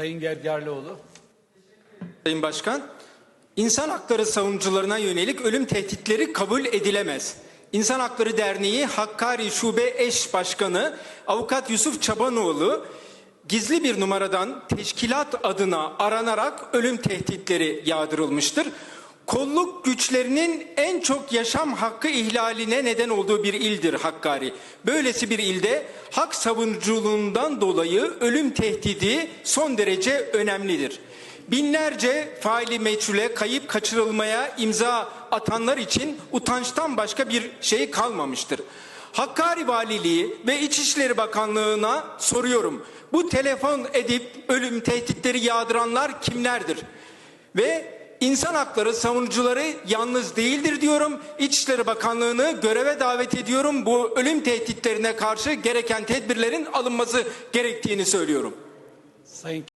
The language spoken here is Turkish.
Sayın Gergerlioğlu. Sayın Başkan, insan hakları savunucularına yönelik ölüm tehditleri kabul edilemez. İnsan Hakları Derneği Hakkari Şube Eş Başkanı Avukat Yusuf Çabanoğlu gizli bir numaradan teşkilat adına aranarak ölüm tehditleri yağdırılmıştır. Kolluk güçlerinin en çok yaşam hakkı ihlaline neden olduğu bir ildir Hakkari. Böylesi bir ilde hak savunuculuğundan dolayı ölüm tehdidi son derece önemlidir. Binlerce faili meçhule kayıp kaçırılmaya imza atanlar için utançtan başka bir şey kalmamıştır. Hakkari Valiliği ve İçişleri Bakanlığı'na soruyorum. Bu telefon edip ölüm tehditleri yağdıranlar kimlerdir? Ve insan hakları savunucuları yalnız değildir diyorum. İçişleri Bakanlığı'nı göreve davet ediyorum. Bu ölüm tehditlerine karşı gereken tedbirlerin alınması gerektiğini söylüyorum. Sayın